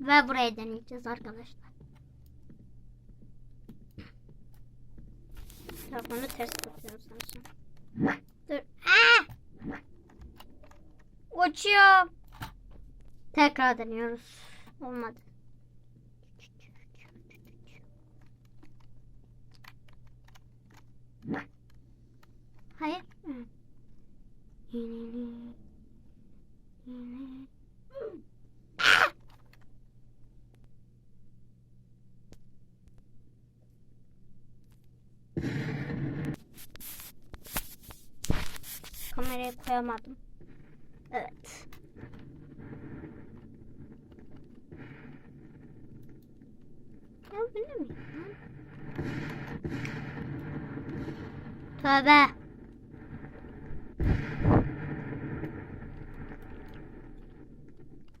sefer buraya deneyeceğiz arkadaşlar. Telefonu ters tutuyorum sanırım. Dur. Aa! Uçuyor. Tekrar deniyoruz. Olmadı. Hayır. Yine- Kamerayı koyamadım. Evet. Ya bu ne? Tövbe.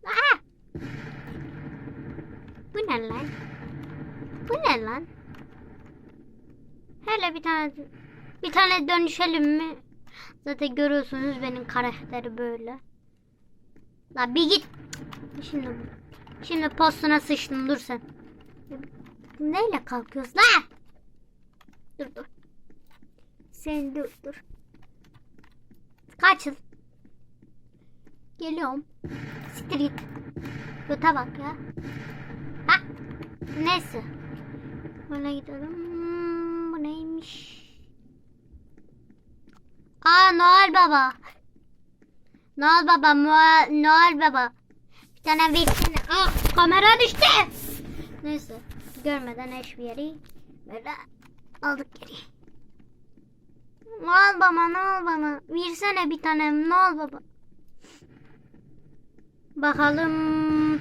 Aa! Bu ne lan? Bu ne lan? Hele bir tane bir tane dönüşelim mi? Zaten görüyorsunuz benim karakteri böyle. La bir git. Şimdi şimdi postuna sıçtım dur sen. Neyle kalkıyorsun la? Dur dur. Sen dur dur. Kaçın. Geliyorum. Siktir git. Göte bak ya. Ha. Neyse. Böyle gidelim. Hmm, bu neymiş? Aa Noel Baba. Noel Baba, Noel, Noel Baba. Bir tane versene. Ah kamera düştü. Neyse. Görmeden hiçbir yeri böyle aldık geri. Noel Baba, Noel Baba. Versene bir tane Noel Baba. Bakalım.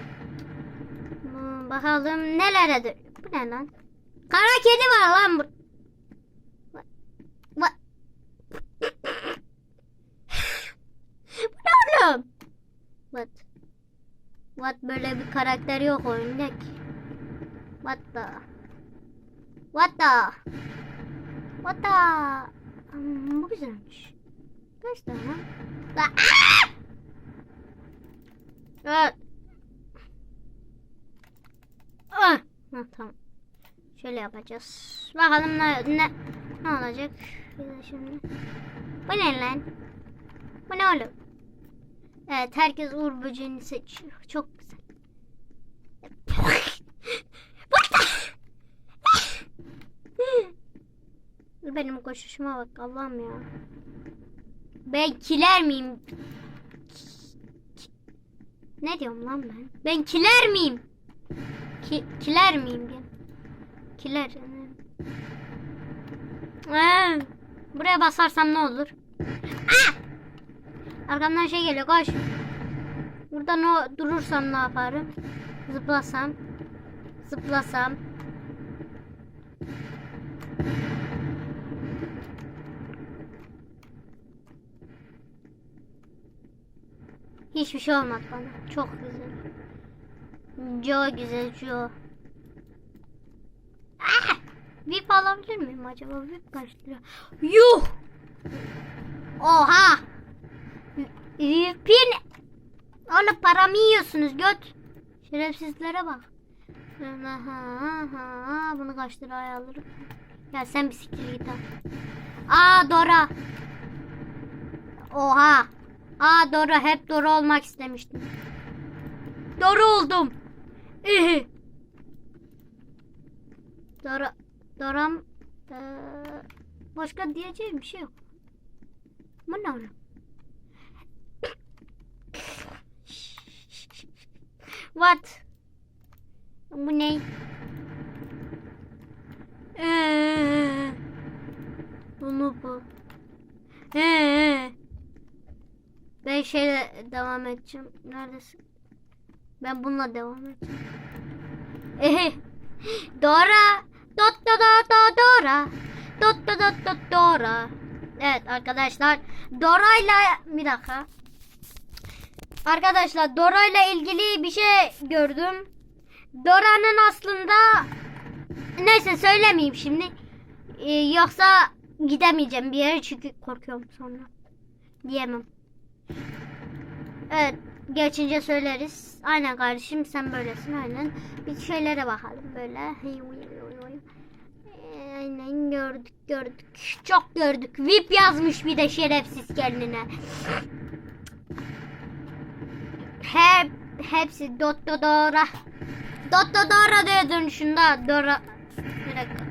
Bakalım nelere dö- Bu ne lan? Kara kedi var lan bu. Bak- bak. Bu ne oğlum? What? What böyle bir karakter yok oyunda ki. What the? What the? What the? Hmm, bu güzelmiş. Kaç tane? Da Aa! Evet. Ah! Tamam. Şöyle yapacağız. Bakalım ne, ne, ne olacak. Şimdi. Bu ne lan? Bu ne oğlum? Evet herkes Uğur böceğini seçiyor. Çok güzel. Benim koşuşuma bak Allah'ım ya. Ben kiler miyim? Ne diyorum lan ben? Ben kiler miyim? Ki, kiler miyim ben? Kiler. Ee, buraya basarsam ne olur? Ah! Arkamdan şey geliyor koş. Burada no, durursam ne yaparım? Zıplasam. Zıplasam. Hiçbir şey olmadı bana. Çok güzel. Çok güzel çok. Ah! VIP alabilir miyim acaba? VIP kaç lira? Yuh! Oha! VIP'in onu paramı yiyorsunuz göt. Şerefsizlere bak. Ha, ha, bunu kaç liraya alırım? Ya sen bir siktir git ha. Aa Dora. Oha. Aa Dora hep Dora olmak istemiştim. Dora oldum. İhi. Dora Doram eee, başka diyeceğim bir şey yok. Bu ne oğlum? What? Bu ne? Eee, bunu bu. Eee. Ben şeyle devam edeceğim. Neredesin? Ben bununla devam edeceğim. Ehe. Dora. Dot dot dot Dora. Dot dot dot Dora. Evet arkadaşlar. Dora'yla bir dakika. Arkadaşlar Dora'yla ilgili bir şey gördüm. Dora'nın aslında neyse söylemeyeyim şimdi. Ee, yoksa gidemeyeceğim bir yere çünkü korkuyorum sonra. Diyemem. Evet geçince söyleriz. Aynen kardeşim sen böylesin aynen. Bir şeylere bakalım böyle. Aynen gördük gördük. Çok gördük. VIP yazmış bir de şerefsiz kendine. Hep hepsi dot dot dora. Dot dot dora diye. Bir dakika.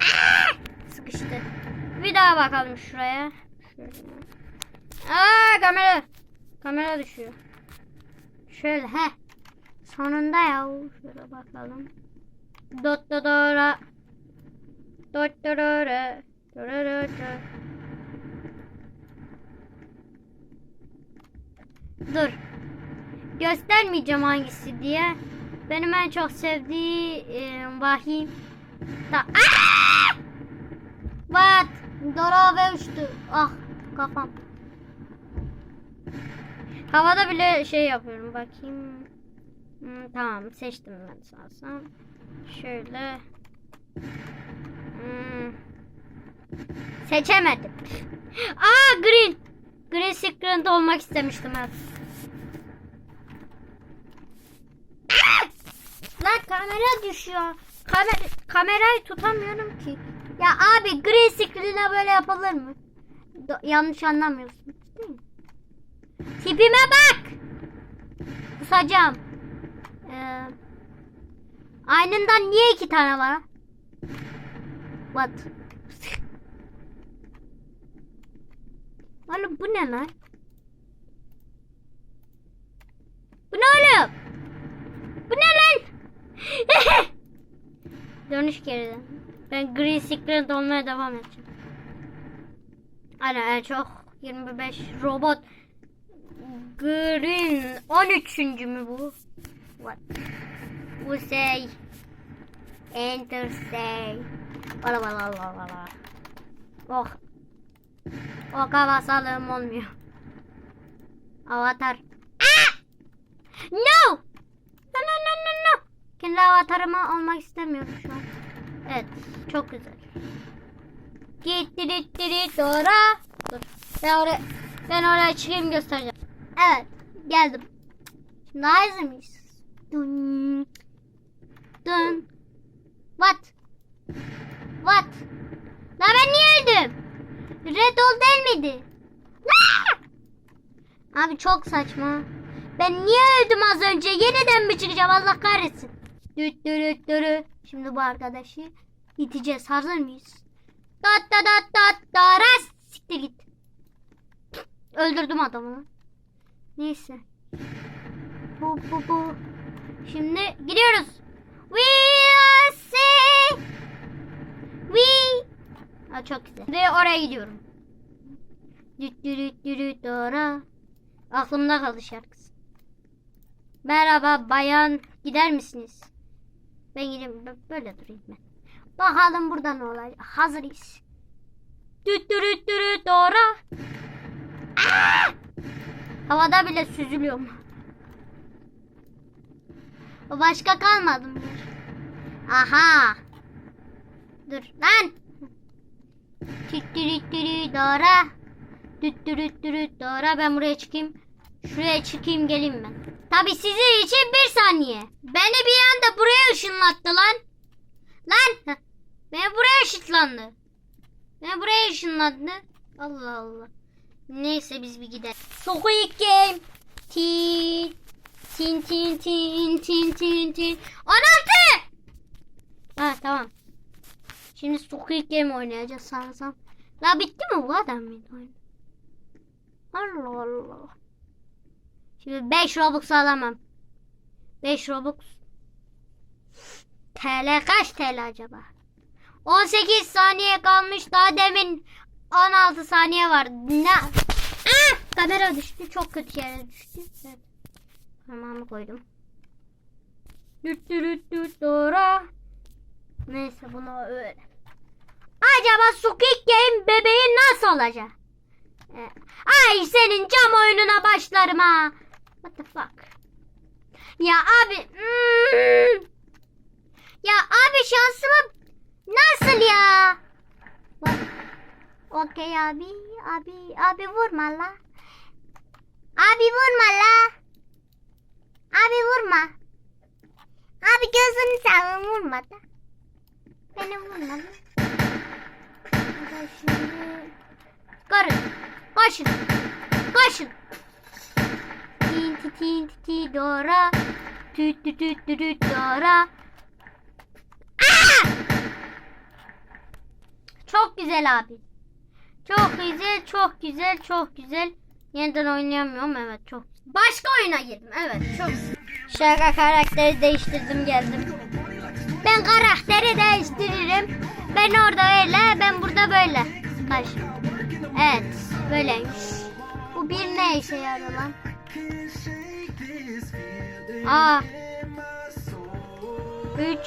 Aa! Sıkıştı. Bir daha bakalım şuraya. Aa kamera. Kamera düşüyor. Şöyle he. Sonunda ya. Şöyle bakalım. Dot dot dora. Dot dot dora. Dora dora dora. Dur. Göstermeyeceğim hangisi diye. Benim en çok sevdiği e, vahim. Da Aa! What? Dora ve uçtu. Ah kafam. Havada bile şey yapıyorum. Bakayım. Hmm, tamam seçtim ben sanırsam. Şöyle. Hmm. Seçemedim. Aa green. Green screen olmak istemiştim evet. Aa! Lan kamera düşüyor. Kamer kamerayı tutamıyorum ki. Ya abi green screen'e böyle yapılır mı? Do- yanlış anlamıyorsun. Değil mi? Tipime bak. Kusacağım. Ee, aynından niye iki tane var? What? Oğlum bu ne lan? Bu ne oğlum? Bu ne lan? Dönüş geri. Ben green screen olmaya devam edeceğim. Aynen en çok 25 robot green 13. mü bu? What? Bu say enter say. Valla valla valla valla. Oh. O basalım olmuyor. Avatar. Ah! No Kendi avatarıma olmak istemiyorum şu an. Evet. Çok güzel. Gitti gitti Dora. Dur. Ben oraya ben oraya çıkayım göstereceğim. Evet. Geldim. Şimdi hazır mıyız? Dun. Dun. What? What? La ben niye öldüm? Red ol değil miydi? La! Abi çok saçma. Ben niye öldüm az önce? Yeniden mi çıkacağım? Allah kahretsin. Düt dürüt dürü. Şimdi bu arkadaşı iteceğiz. Hazır mıyız? Dat dat dat dat daras. Siktir git. Öldürdüm adamı. Neyse. Bu bu bu. Şimdi gidiyoruz. We are. We. Ha, çok güzel. Şimdi oraya gidiyorum. Düt dürüt dürüt dora. Aklımda kaldı şarkısı. Merhaba bayan. Gider misiniz? Ben. Ben Böyle durayım ben. Bakalım burada ne olacak. Hazırız. Düt dürüt dürüt dora. Aa! Havada bile süzülüyorum. Başka kalmadı mı? Aha. Dur lan. Tüttürüttürü dora. Tüttürüttürü dora. Ben buraya çıkayım. Şuraya çıkayım geleyim ben. Tabi sizin için bir saniye. Beni bir anda buraya ışınlattı lan. Lan. Beni buraya ışınlandı. Beni buraya ışınlandı. Allah Allah. Neyse biz bir gidelim. Squid Game. Tin. Tin tin tin tin tin tin. 16. Ha tamam. Şimdi Squid Game oynayacağız sanırsam. La bitti mi bu adam mıydı? Allah Allah. Şimdi 5 Robux alamam. 5 Robux. TL kaç TL acaba? 18 saniye kalmış. Daha demin 16 saniye var. Ne? Ah! Kamera düştü. Çok kötü yere düştü. Evet. Tamamı koydum. Düt düt düt doğru. Neyse bunu öyle. Acaba Squid Game bebeği nasıl olacak? Ee, Ay senin cam oyununa başlarım ha. What the fuck? Ya abi. hmm. Ya abi şansımı nasıl ya? What? Okey abi. Abi abi vurma la. Abi vurma la. Abi vurma. Abi gözünü seveyim vurma da. Beni vurma da. Şimdi... Koşun. Koşun. Tinti tinti ti dora. Tüt tüt tüt tüt tüt dora. Aa! Çok güzel abi. Çok güzel, çok güzel, çok güzel. Yeniden oynayamıyorum evet çok. Başka oyuna girdim evet çok. Şaka karakteri değiştirdim geldim. Ben karakteri değiştiririm. Ben orada öyle, ben burada böyle. Kaç. Evet, böyleymiş. Bir ne işe yarıyor lan? Aa. 3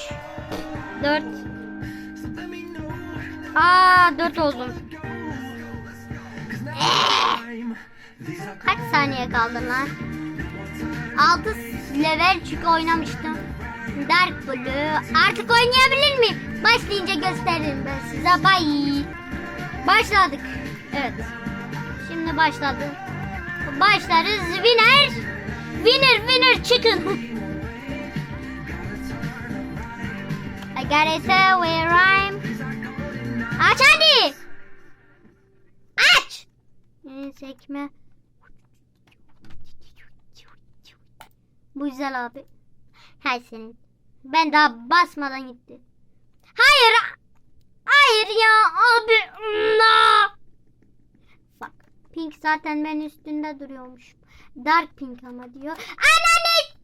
4 Aa 4 oldum. Kaç saniye kaldı lan? 6 level çünkü oynamıştım. Dark Blue. Artık oynayabilir miyim? Başlayınca gösteririm ben size. Bye. Başladık. Evet. Şimdi başladı. Başlarız. Winner. Winner winner chicken. I got it where I'm. Aç hadi. Aç. Sekme. Bu güzel abi. Her senin. Ben daha basmadan gitti. Hayır. Hayır ya abi. No. Zaten ben üstünde duruyormuş. Dark pink ama diyor. Ananı.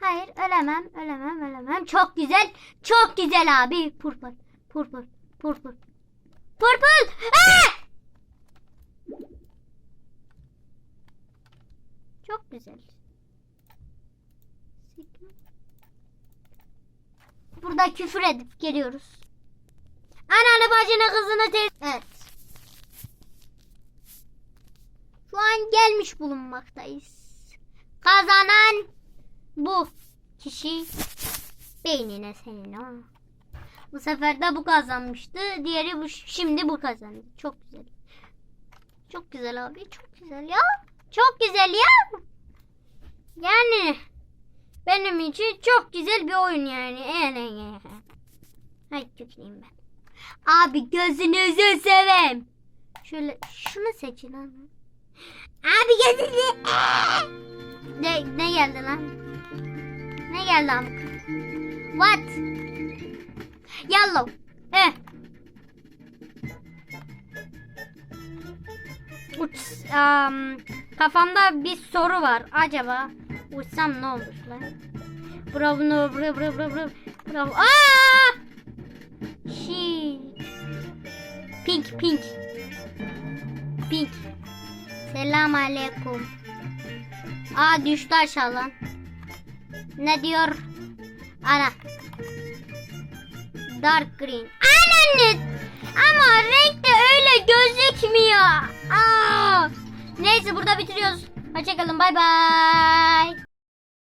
Hayır ölemem ölemem ölemem. Çok güzel. Çok güzel abi. Purple. Purple. Purple. Purple. Çok güzel. Burada küfür edip geliyoruz. Ananı bacını kızını tez... Evet. Şu gelmiş bulunmaktayız. Kazanan bu kişi beynine senin ha. Bu sefer de bu kazanmıştı. Diğeri bu şimdi bu kazandı. Çok güzel. Çok güzel abi. Çok güzel ya. Çok güzel ya. Yani benim için çok güzel bir oyun yani. Yani. Hay tüküreyim ben. Abi gözünüzü seveyim. Şöyle şunu seçin lan. Abi gözünü. Ne, ne geldi lan? Ne geldi amk? What? Yellow. Eh. Uç, um, kafamda bir soru var. Acaba uçsam ne olur lan? Bravo, bravo, bravo, bravo, bravo, bravo. Aa! Shit. Pink, pink. Pink. Selam aleyküm. Aa düştü aşağı lan. Ne diyor? Ana. Dark green. Ananı. Ama renk de öyle gözükmüyor. Aa. Neyse burada bitiriyoruz. Hoşçakalın. Bay bay.